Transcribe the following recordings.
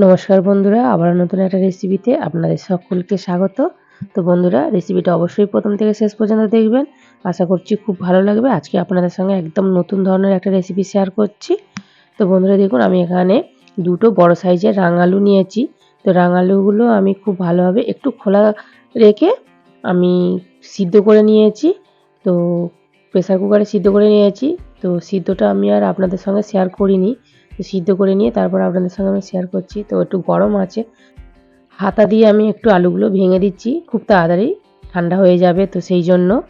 নমস্কার বন্ধুরা আবার নতুন একটা রেসিপিতে আপনাদের সকলকে স্বাগত। তো বন্ধুরা রেসিপিটা অবশ্যই প্রথম থেকে শেষ পর্যন্ত দেখবেন। আশা করছি খুব ভালো লাগবে। আজকে আপনাদের সঙ্গে একদম নতুন ধরনের একটা রেসিপি শেয়ার করছি। তো বন্ধুরা, দেখুন, আমি এখানে দুটো বড় সাইজের রাঙালু নিয়েছি। তো রাঙালুগুলো আমি খুব ভালোভাবে একটু খোলা রেখে আমি সিদ্ধ করে নিয়েছি। তো প্রেসার কুকারে সিদ্ধ করে নিয়েছি। তো সিদ্ধটা আমি আর আপনাদের সঙ্গে শেয়ার করিনি। সিদ্ধ করে নিয়ে তারপর আপনাদের সঙ্গে আমি শেয়ার করছি। তো একটু গরম আছে। হাতা দিয়ে আমি একটু আলুগুলো ভেঙে দিচ্ছি। খুব তাড়াতাড়ি ঠান্ডা হয়ে যাবে, তো সেই জন্য।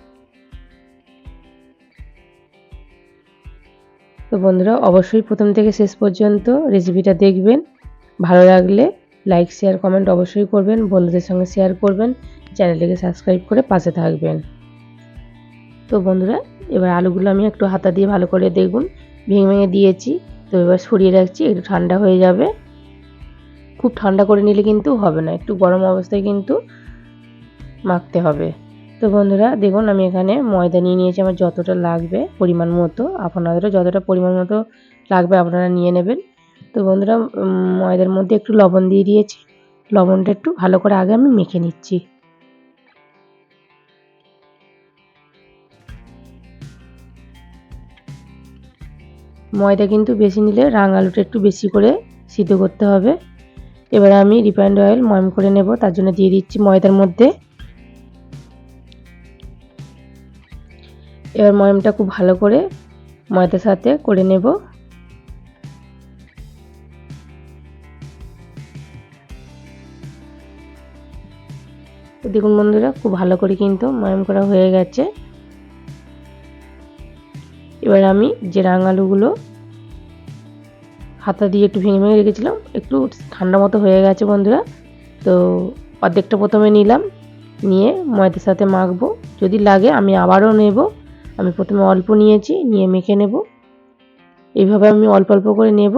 তো বন্ধুরা, অবশ্যই প্রথম থেকে শেষ পর্যন্ত রেসিপিটা দেখবেন। ভালো লাগলে লাইক শেয়ার কমেন্ট অবশ্যই করবেন। বন্ধুদের সঙ্গে শেয়ার করবেন। চ্যানেলটিকে সাবস্ক্রাইব করে পাশে থাকবেন। তো বন্ধুরা, এবার আলুগুলো আমি একটু হাতা দিয়ে ভালো করে দেখুন। ভেঙে ভেঙে দিয়েছি। তো এবার সরিয়ে রাখছি, একটু ঠান্ডা হয়ে যাবে। খুব ঠান্ডা করে নিলে কিন্তু হবে না, একটু গরম অবস্থায় কিন্তু মাখতে হবে। তো বন্ধুরা, দেখুন আমি এখানে ময়দা নিয়ে নিয়েছি, আমার যতটা লাগবে পরিমাণ মতো, আপনাদেরও যতটা পরিমাণ মতো লাগবে আপনারা নিয়ে নেবেন। তো বন্ধুরা ময়দার মধ্যে একটু লবণ দিয়ে দিয়েছি, লবণটা একটু ভালো করে আগে আমি মেখে নিচ্ছি। ময়দা কিন্তু বেশি নিলে রাঙ আলুটা একটু বেশি করে সিদ্ধ করতে হবে। এবার আমি রিফাইন্ড অয়েল ময়ম করে নেব, তার জন্য দিয়ে দিচ্ছি ময়দার মধ্যে। এবার ময়মটা খুব ভালো করে ময়দার সাথে করে নেব। দেখুন বন্ধুরা, খুব ভালো করে কিন্তু ময়ম করা হয়ে গেছে। এবার আমি যে রাঙালুগুলো হাতা দিয়ে একটু ভেঙে ভেঙে রেখেছিলাম, একটু ঠান্ডা মতো হয়ে গেছে বন্ধুরা। তো অর্ধেকটা প্রথমে নিলাম, নিয়ে ময়দার সাথে মাখবো। যদি লাগে আমি আবারও নেব। আমি প্রথমে অল্প নিয়েছি, নিয়ে মেখে নেব। এইভাবে আমি অল্প অল্প করে নেব।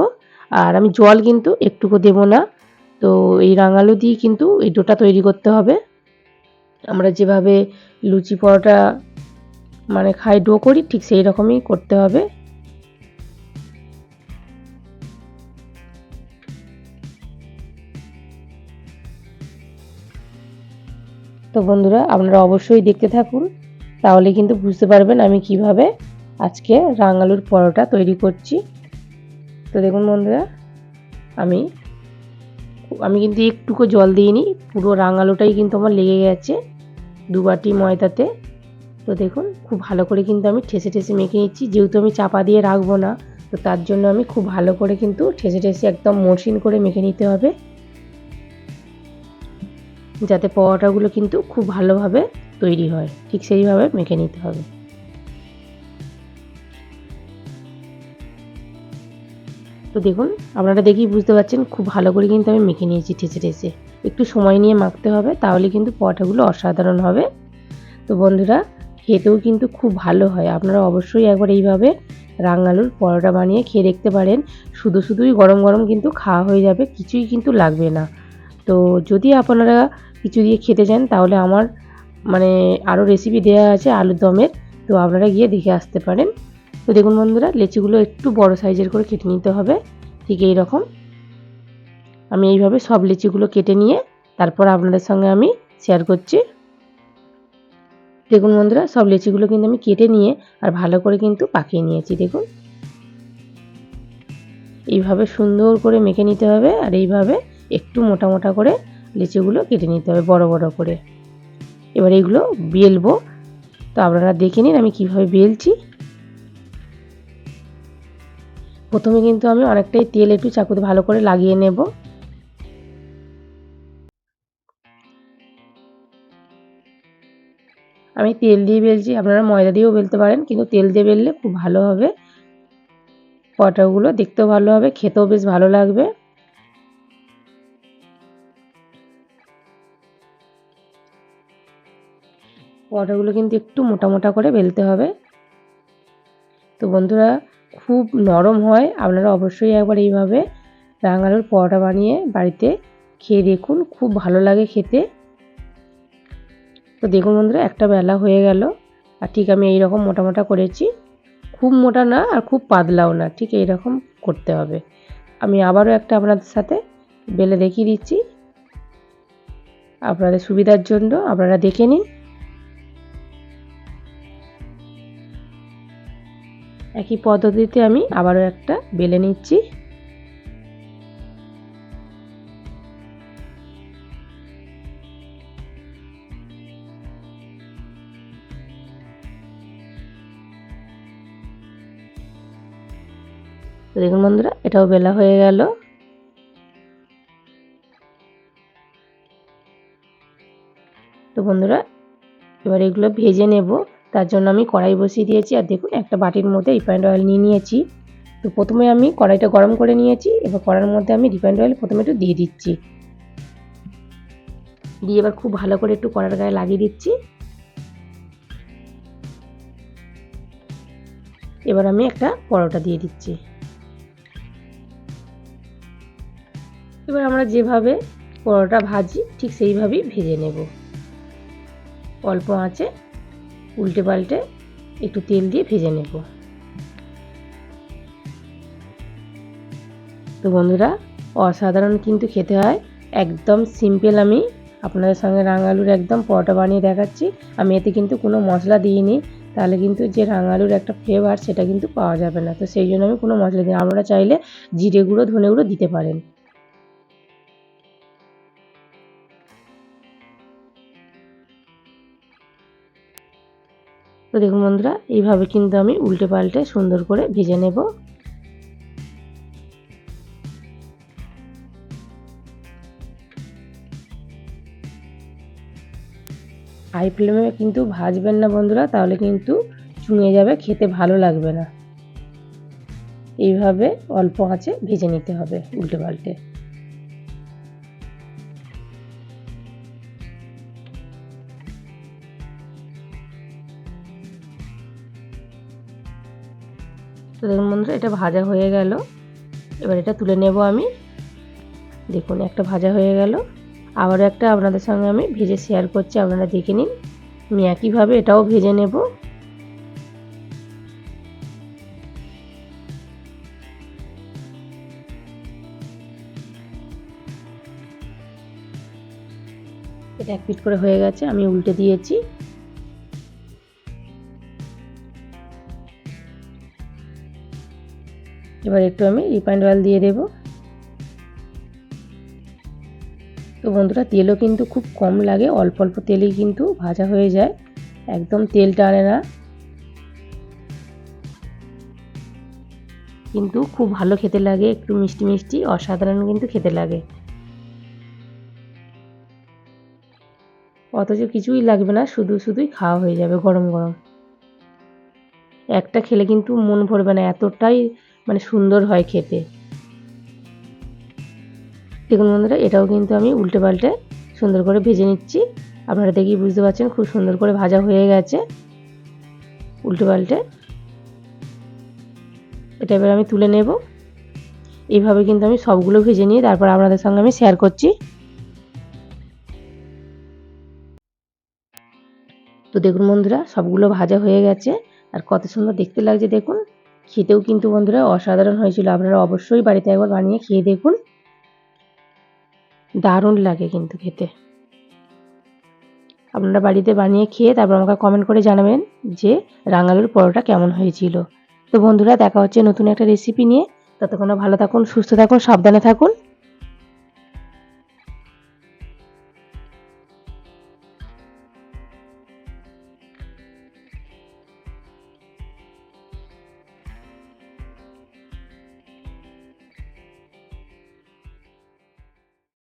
আর আমি জল কিন্তু একটুকু দেব না। তো এই রাঙালু দিয়ে কিন্তু এই ডোটা তৈরি করতে হবে। আমরা যেভাবে লুচি পরোটা মানে খাই ডো করি, ঠিক সেই রকমই করতে হবে। তো বন্ধুরা, আপনারা অবশ্যই দেখতে থাকুন, তাহলে কিন্তু বুঝতে পারবেন আমি কীভাবে আজকে রাঙালুর পরোটা তৈরি করছি। তো দেখুন বন্ধুরা, আমি আমি কিন্তু একটুকু জল দিইনি, পুরো রাঙালুটাই কিন্তু আমার লেগে গেছে, দু বাটি ময়দাতে। তো দেখুন, খুব ভালো করে কিন্তু আমি ঠেসে ঠেসে মেখে নিচ্ছি। যেহেতু আমি চাপা দিয়ে রাখব না, তো তার জন্য আমি খুব ভালো করে কিন্তু ঠেসে ঠেসে একদম মসৃণ করে মেখে নিতে হবে। যাতে পরোটাগুলো কিন্তু খুব ভালোভাবে তৈরি হয়, ঠিক সেইভাবে মেখে নিতে হবে। তো দেখুন, আপনারা দেখেই বুঝতে পারছেন, খুব ভালো করে কিন্তু আমি মেখে নিয়েছি ঠেসে ঠেসে। একটু সময় নিয়ে মাখতে হবে, তাহলে কিন্তু পরোটাগুলো অসাধারণ হবে। তো বন্ধুরা খেতেও কিন্তু খুব ভালো হয়। আপনারা অবশ্যই একবার এইভাবে রাঙালুর পরোটা বানিয়ে খেয়ে দেখতে পারেন। শুধু শুধুই গরম গরম কিন্তু খাওয়া হয়ে যাবে, কিছুই কিন্তু লাগবে না। তো যদি আপনারা কিছু দিয়ে খেতে চান, তাহলে আমার মানে আরও রেসিপি দেওয়া আছে আলুর দমের। তো আপনারা গিয়ে দেখে আসতে পারেন। তো দেখুন বন্ধুরা, লেচিগুলো একটু বড় সাইজের করে কেটে নিতে হবে। ঠিক এই রকম আমি এইভাবে সব লিচিগুলো কেটে নিয়ে তারপর আপনাদের সঙ্গে আমি শেয়ার করছি। দেখুন বন্ধুরা, সব লেচিগুলো কিন্তু আমি কেটে নিয়ে আর ভালো করে কিন্তু পাকিয়ে নিয়েছি, দেখুন। এইভাবে সুন্দর করে মেখে নিতে হবে আর এইভাবে একটু মোটা মোটা করে লিচিগুলো কেটে নিতে হবে, বড় বড় করে। এবার এইগুলো বেলবো। তো আপনারা দেখে নিন আমি কীভাবে বেলছি। প্রথমে কিন্তু আমি অনেকটাই তেল একটু চাকুতে ভালো করে লাগিয়ে নেব। আমি তেল দিয়ে বেলছি, আপনারা ময়দা দিয়েও বেলতে পারেন, কিন্তু তেল দিয়ে বেললে খুব ভালো হবে। পরোটাগুলো দেখতেও ভালো হবে, খেতেও বেশ ভালো লাগবে। পরোটাগুলো কিন্তু একটু মোটা মোটা করে বেলতে হবে। তো বন্ধুরা, খুব নরম হয়, আপনারা অবশ্যই একবার এইভাবে রাঙালুর পরোটা বানিয়ে বাড়িতে খেয়ে দেখুন, খুব ভালো লাগে খেতে। তো দেখুন বন্ধুরা, একটা বেলা হয়ে গেল। আর ঠিক আমি এই রকম মোটা মোটা করেছি। খুব মোটা না, আর খুব পাতলাও না, ঠিক এই রকম করতে হবে। আমি আবারও একটা আপনাদের সাথে বেলে দেখিয়ে দিচ্ছি। আপনাদের সুবিধার জন্য আপনারা দেখে নিন। একই পদ্ধতিতে আমি আবারও একটা বেলে নিচ্ছি। দেখুন বন্ধুরা, এটাও বেলা হয়ে গেল। তো বন্ধুরা, এবার এগুলো ভেজে নেব। তার জন্য আমি কড়াই বসিয়ে দিয়েছি। আর দেখুন, একটা বাটির মধ্যে রিফাইন্ড অয়েল নিয়ে নিয়েছি। তো প্রথমে আমি কড়াইটা গরম করে নিয়েছি। এবার কড়াইয়ের মধ্যে আমি রিফাইন্ড অয়েল প্রথমে একটু দিয়ে দিচ্ছি। দিয়ে এবার খুব ভালো করে একটু কড়ার গায়ে লাগিয়ে দিচ্ছি। এবার আমি একটা পরোটা দিয়ে দিচ্ছি। এবার আমরা যেভাবে পরোটা ভাজি, ঠিক সেইভাবেই ভেজে নেব। অল্প আঁচে উল্টে পাল্টে একটু তেল দিয়ে ভেজে নেব। তো বন্ধুরা, অসাধারণ কিন্তু খেতে হয়। একদম সিম্পল আমি আপনাদের সঙ্গে রাঙালুর একদম পরোটা বানিয়ে দেখাচ্ছি। আমি এতে কিন্তু কোনো মশলা দিইনি। তাহলে কিন্তু যে রাঙালুর একটা ফ্লেভার সেটা কিন্তু পাওয়া যাবে না। তো সেই জন্য আমি কোনো মশলা দিই আপনারা চাইলে জিরে গুঁড়ো, ধনে গুঁড়ো দিতে পারেন। তো দেখুন বন্ধুরা, এইভাবে কিন্তু আমি উল্টে পাল্টে সুন্দর করে ভেজে নেব। হাই ফ্লেমে কিন্তু ভাজবেন না বন্ধুরা, তাহলে কিন্তু চুঙে যাবে, খেতে ভালো লাগবে না। এইভাবে অল্প আঁচে ভেজে নিতে হবে উল্টে পাল্টে। তো দেখুন বন্ধুরা এটা ভাজা হয়ে গেল। এবার এটা তুলে নেব আমি। দেখুন, একটা ভাজা হয়ে গেল। আবারও একটা আপনাদের সঙ্গে আমি ভেজে শেয়ার করছি, আপনারা দেখে নিন। আমি একইভাবে এটাও ভেজে নেব। এটা এক পিট করে হয়ে গেছে, আমি উল্টে দিয়েছি। এবার একটু আমি রিফাইন্ড অয়েল দিয়ে দেব। তো বন্ধুরা, তেলও কিন্তু খুব কম লাগে, অল্প অল্প তেলেই কিন্তু ভাজা হয়ে যায়, একদম তেল টানে না। কিন্তু খুব ভালো খেতে লাগে, একটু মিষ্টি মিষ্টি, অসাধারণ কিন্তু খেতে লাগে। অথচ কিছুই লাগবে না, শুধু শুধুই খাওয়া হয়ে যাবে গরম গরম। একটা খেলে কিন্তু মন ভরবে না, এতটাই মানে সুন্দর হয় খেতে। দেখুন বন্ধুরা, এটাও কিন্তু আমি উল্টে পাল্টে সুন্দর করে ভেজে নিচ্ছি। আপনারা দেখি বুঝতে পারছেন খুব সুন্দর করে ভাজা হয়ে গেছে। উল্টে পাল্টে। এটা এবার আমি তুলে নেব। এইভাবে কিন্তু আমি সবগুলো ভেজে নিয়ে তারপর আপনাদের সঙ্গে আমি শেয়ার করছি। তো দেখুন বন্ধুরা, সবগুলো ভাজা হয়ে গেছে। আর কত সুন্দর দেখতে লাগছে, দেখুন। খেতেও কিন্তু বন্ধুরা অসাধারণ হয়েছিল। আপনারা অবশ্যই বাড়িতে একবার বানিয়ে খেয়ে দেখুন। দারুণ লাগে কিন্তু খেতে। আপনারা বাড়িতে বানিয়ে খেয়ে তারপর আমাকে কমেন্ট করে জানাবেন যে রাঙালুর পরোটা কেমন হয়েছিল। তো বন্ধুরা দেখা হচ্ছে নতুন একটা রেসিপি নিয়ে। ততক্ষণ ভালো থাকুন, সুস্থ থাকুন, সাবধানে থাকুন।